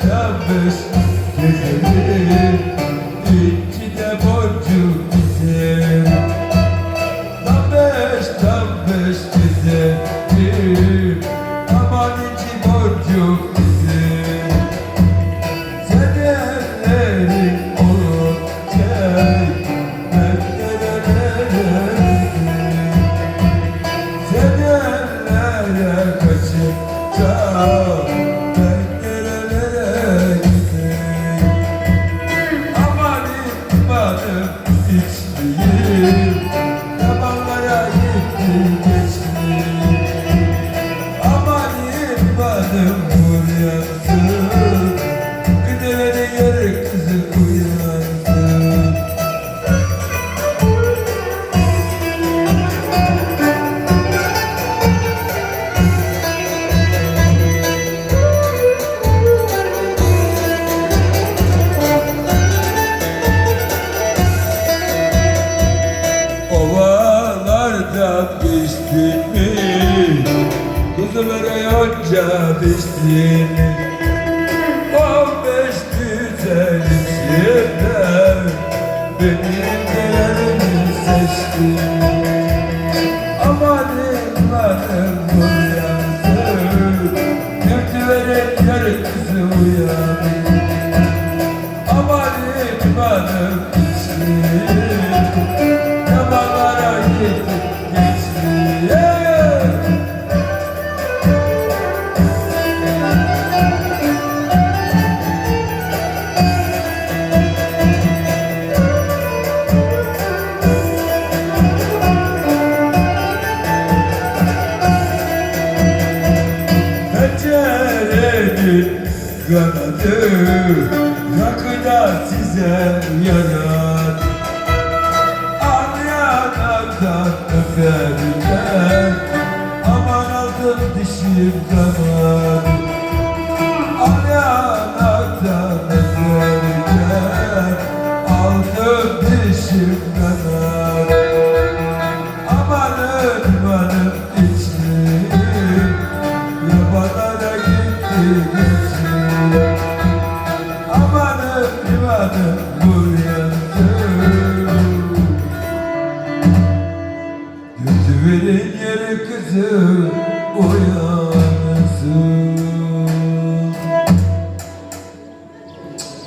telaffuz Gezelim İki de borcu bizim. Tabeş tabeş gezelim Aman iki borcu bizim. Seneleri olurken Ben Seneler'e kaçıp Çal Aman yıkmadım bu yazı gonca biçtiğini On beş güzel içinde Benim değerimi seçti. Amanın varım uyandı Dürtü verip yarı kızı uyandı. Amanın varım Pencerenin kanadı Rakıda size yanar Anlayanlardan öperler Aman aldım dişim kanar Anlayanlardan öperler Aldım dişim kanar Yeah.